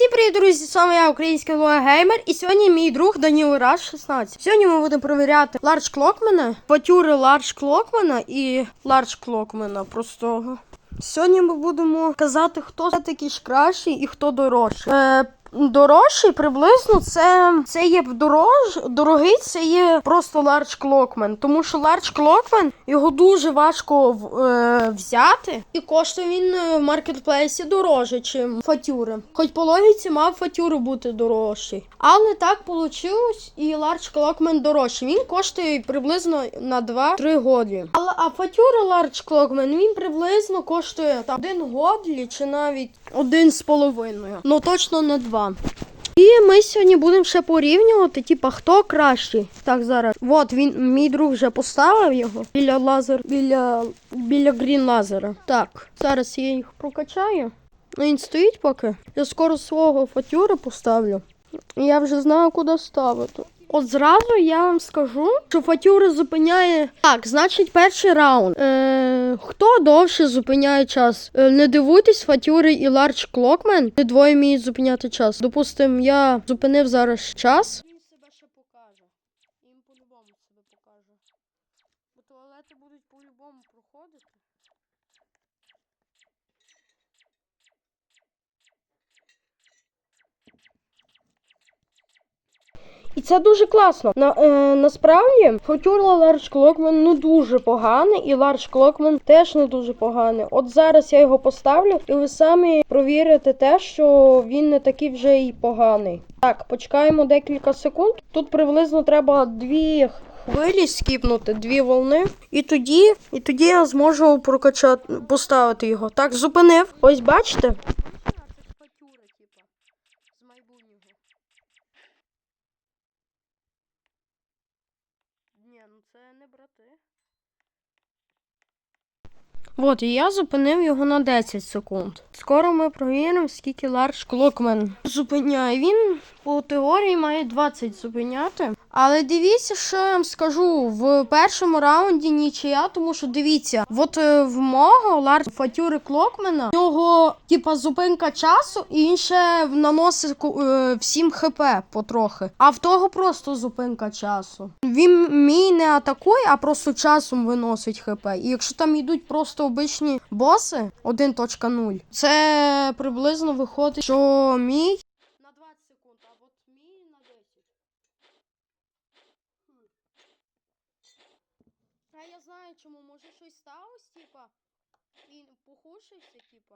Усі привіт, друзі! З вами я, український геймер, і сьогодні мій друг Даніл Раш 16. Сьогодні ми будемо перевіряти Ларч Клокмена, патюри Ларч Клокмена і Ларч Клокмена простого. Сьогодні ми будемо казати, хто все-таки ж кращий і хто дорожчий. Е, Дорожчий приблизно це, це є дорож, дорогий, це є просто Ларч Клокмен. Тому що Ларч Клокмен його дуже важко в- е, взяти, і коштує він е, в маркетплейсі дороже, ніж фатюри. Хоч по логіці мав фатюри бути дорожчий. Але так вийшло, і Ларч Клокмен дорожчий. Він коштує приблизно на 2-3 годлі. Але а фатюра Ларч Клокмен він приблизно коштує там один годлі чи навіть один з половиною. Ну точно не два. І ми сьогодні будемо ще порівнювати, типа, хто кращий. Так, зараз. От він, мій друг вже поставив його біля лазер, біля, біля грін лазера. Так, зараз я їх прокачаю. Ну, Він стоїть поки. Я скоро свого фатюра поставлю. Я вже знаю, куди ставити. От зразу я вам скажу, що Фатюри зупиняє. Так, значить, перший раунд. Е, хто довше зупиняє час? Е, не дивуйтесь, фатюри і Ларч Клокмен. не двоє вміють зупиняти час. Допустим, я зупинив зараз час. І це дуже класно. На, е, насправді, Фатюрла Ларч Клокмен ну дуже поганий, і Ларч Клокмен теж не дуже поганий. От зараз я його поставлю, і ви самі провірите те, що він не такий вже й поганий. Так, почекаємо декілька секунд. Тут приблизно треба дві хвилі скіпнути, дві волни. І тоді, і тоді я зможу прокачати, поставити його. Так, зупинив. Ось бачите. З майбутнього. Ні, ну це не брати. От, і я зупинив його на 10 секунд. Скоро ми провіримо, скільки Ларш Клокмен зупиняє. Він по теорії має 20 зупиняти. Але дивіться, що я вам скажу. В першому раунді нічия, тому що дивіться, от е, в мого Ларч Фатюри Клокмена в нього типа зупинка часу, і він ще наносить е, всім хп потрохи. А в того просто зупинка часу. Він мій не атакує, а просто часом виносить хп. І якщо там йдуть просто обичні боси 1.0, це приблизно виходить, що мій. На 20 секунд, а от мій на 10. А я знаю чому, може щось сталося, типа, він похушився, типа.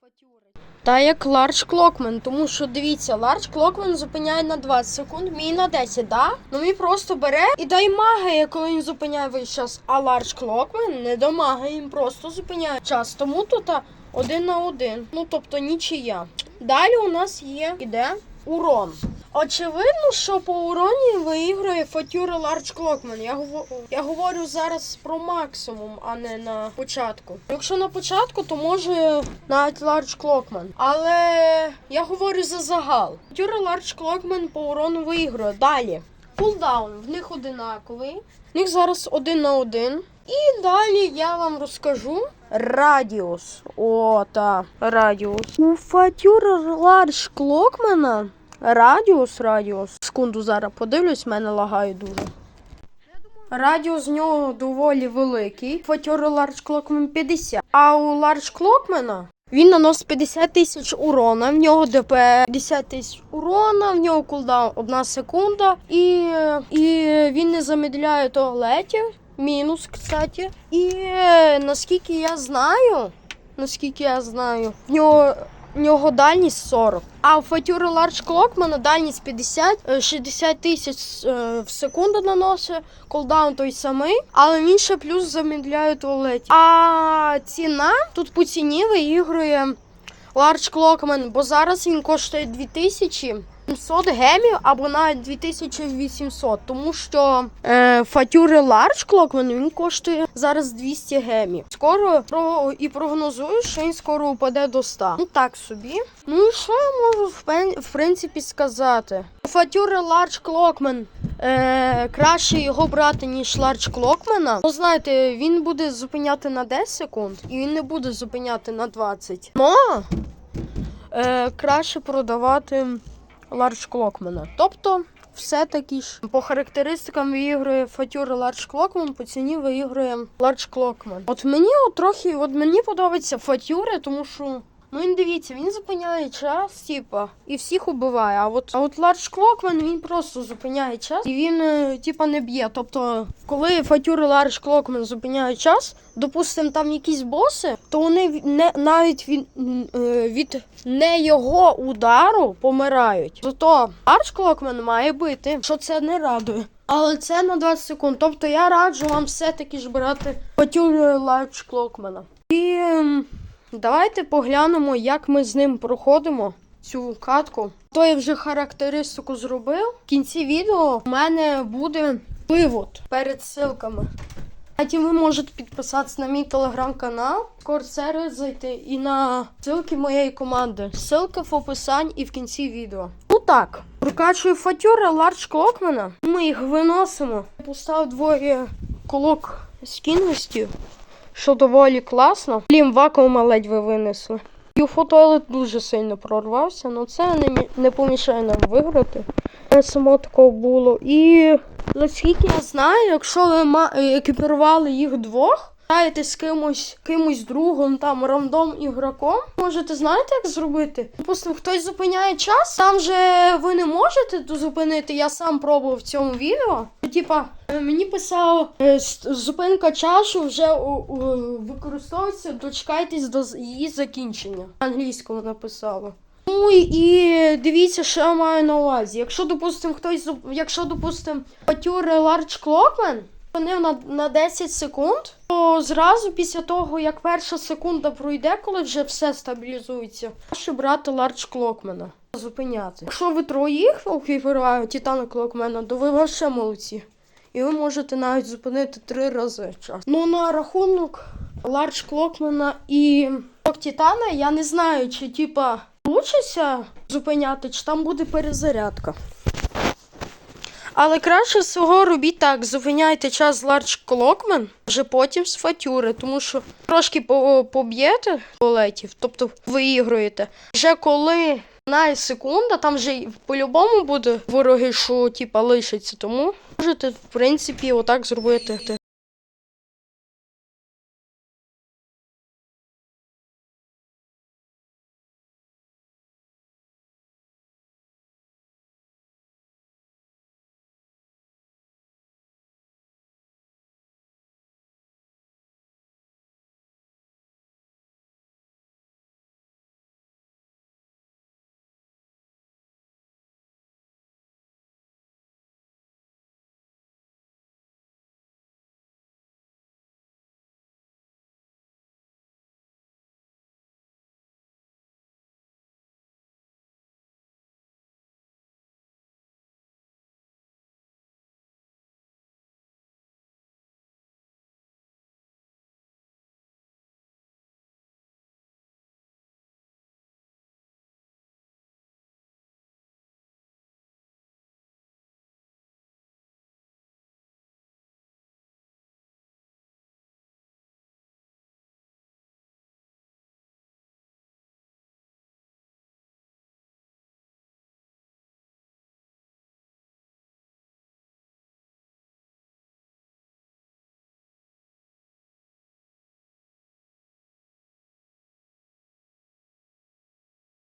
Фатюрить. Та як Ларч Клокмен, тому що дивіться, Ларч Клокмен зупиняє на 20 секунд, мій на 10, да? Ну він просто бере і даймагає, коли він зупиняє весь час. А Ларч Клокмен не домагає, він просто зупиняє час. Тому тут один на один. Ну тобто нічия. Далі у нас є іде урон. Очевидно, що по уроні виіграє Фатюра Ларч Клокмен. Я, говорю, я говорю зараз про максимум, а не на початку. Якщо на початку, то може навіть Ларч Клокмен. Але я говорю за загал. Фатюра Ларч Клокмен по урону виіграє. Далі. Кулдаун, в них одинаковий. В них зараз один на один. І далі я вам розкажу радіус. О, та радіус. У Фатюра Ларч Клокмена радіус, радіус. Секунду зараз подивлюсь, мене лагає дуже. Радіус з нього доволі великий. Фатюра Ларч Клокмен 50. А у Ларч Клокмена він наносить 50 тисяч урона, в нього ДП 50 тисяч урона, в нього кулдаун 1 секунда, і, і він не замедляє туалетів. Мінус, кстати. І е, наскільки я знаю, наскільки я знаю, в нього, в нього дальність 40. А у Фатюри Ларч Клокмана дальність 50, е, 60 тисяч е, в секунду наносить, колдаун той самий, але він ще плюс замедляє туалеті. А ціна тут по ціні виігрує Ларч Клокмен, бо зараз він коштує 2700 гемів або навіть 2800, тому що е, Фатюри Ларч Клокмен він коштує зараз 200 гемів. Скоро про і прогнозую, що він скоро упаде до 100. Ну так собі. Ну і що я можу в, в принципі сказати? Фатюри Ларч Клокмен е, краще його брати, ніж Ларч Клокмена. Ну, знаєте, він буде зупиняти на 10 секунд, і він не буде зупиняти на 20. Но е, краще продавати Large Клокмана. Тобто, все-таки ж по характеристикам виігрує Фатюр Large Клокман, по ціні виігрує Large Клокман. От мені от трохи, от мені подобається Фатюри, тому що. Ну, він дивіться, він зупиняє час, типа, і всіх убиває. А от, а от Large Clockman, він просто зупиняє час і він, е, типа, не б'є. Тобто, коли Фатюри Large Clockman зупиняють час, допустимо, там якісь боси, то вони не, навіть від, е, від не його удару помирають. Зато Large Clockman має бити, що це не радує. Але це на 20 секунд. Тобто я раджу вам все-таки ж брати Фатюри Large Clockman. І. ем, Давайте поглянемо, як ми з ним проходимо цю катку. То я вже характеристику зробив. В кінці відео у мене буде вивод перед ссылками. Кстати, ви можете підписатися на мій телеграм-канал, корсери зайти і на ссылки моєї команди. Ссылка в описанні і в кінці відео. Ну так, прокачую фатюри Ларч Клокмена. Ми їх виносимо. Я поставив двоє колок скінності що доволі класно. Блін, вакуума ледь ви винесли. І туалет дуже сильно прорвався, але це не, не помішає нам виграти. Само такого було. І наскільки я знаю, якщо ви екіпірували їх двох, граєте з кимось, кимось другом, там рандом ігроком, можете знаєте, як зробити? Допустимо, хтось зупиняє час, там же ви не можете зупинити, я сам пробував в цьому відео. Типа, е, мені писало, е, зупинка часу вже використовується, дочекайтесь до її закінчення. Англійською написало. Ну і, дивіться, що я маю на увазі. Якщо, допустим, хтось, якщо, допустим, Патюр Large Clockman, вони на, на 10 секунд, то зразу після того, як перша секунда пройде, коли вже все стабілізується, краще брати Large Clockman. Зупиняти. Якщо ви троїх окіпіруєте Титана Клокмена, то ви вообще молодці. І ви можете навіть зупинити три рази час. Ну на рахунок Ларч Клокмена і Клок Титана я не знаю, чи типа получиться зупиняти, чи там буде перезарядка. Але краще всього робіть так: зупиняйте час з Large Clockman, вже потім з фатюри, тому що трошки по- поб'єте туалетів, тобто виігруєте. Вже коли на секунда, там вже по-любому буде вороги, що типа лишиться. тому можете, в принципі, отак зробити.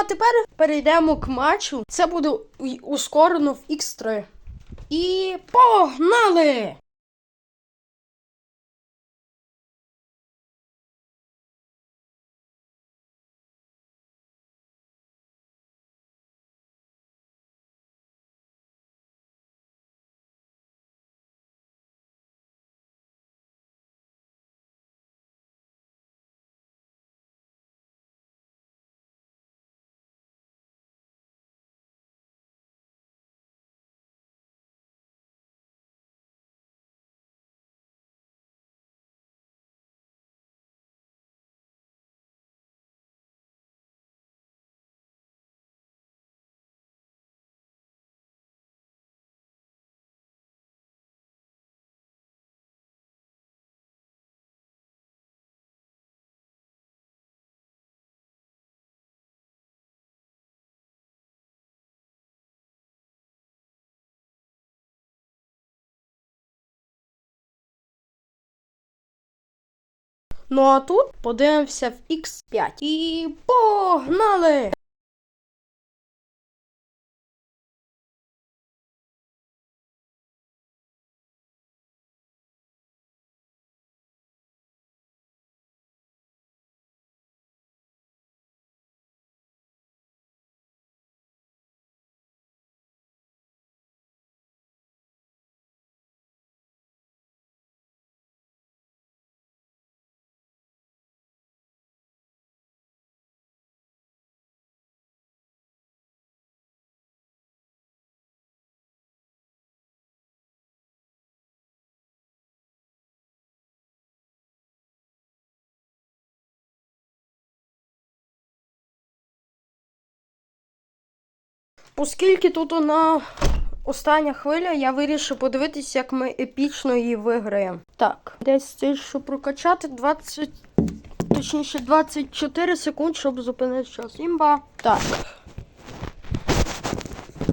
А тепер перейдемо к матчу. Це буде ускорено в X3. І погнали! Ну а тут подивимося в X5. І погнали! Оскільки тут на остання хвиля, я вирішив подивитися, як ми епічно її виграємо. Так, десь це, щоб прокачати 20, точніше 24 секунд, щоб зупинити час. Імба. Так.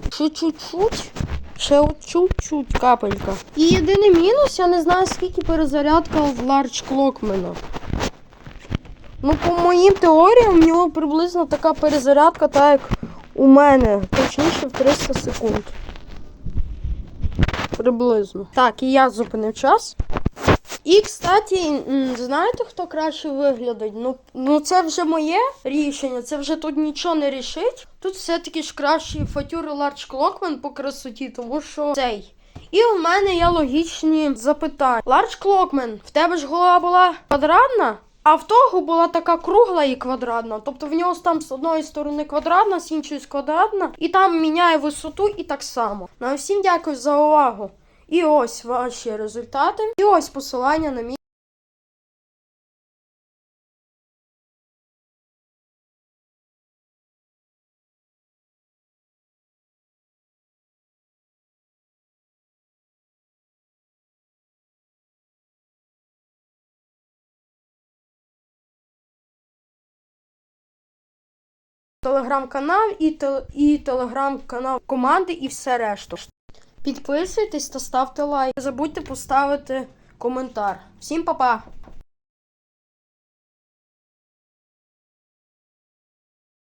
Чуть-чуть. Ще от чуть-чуть капелька. І єдиний мінус, я не знаю, скільки перезарядка в Large Clockman. Ну, по моїм теоріям, в нього приблизно така перезарядка, так як у мене. Точніше в 300 секунд. Приблизно. Так, і я зупинив час. І, кстати, знаєте, хто краще виглядить? Ну, ну це вже моє рішення, це вже тут нічого не рішить. Тут все-таки ж кращий фатюри Large Clockman по красоті, тому що цей. І у мене є логічні запитання. Large Clockman, в тебе ж голова була квадратна? А в того була така кругла і квадратна. Тобто в нього там з одної сторони квадратна, з іншої квадратна. І там міняє висоту і так само. На всім дякую за увагу. І ось ваші результати. І ось посилання на мій. Телеграм-канал і, те- і телеграм-канал команди і все решту. Підписуйтесь та ставте лайк. Не забудьте поставити коментар. Всім па-па!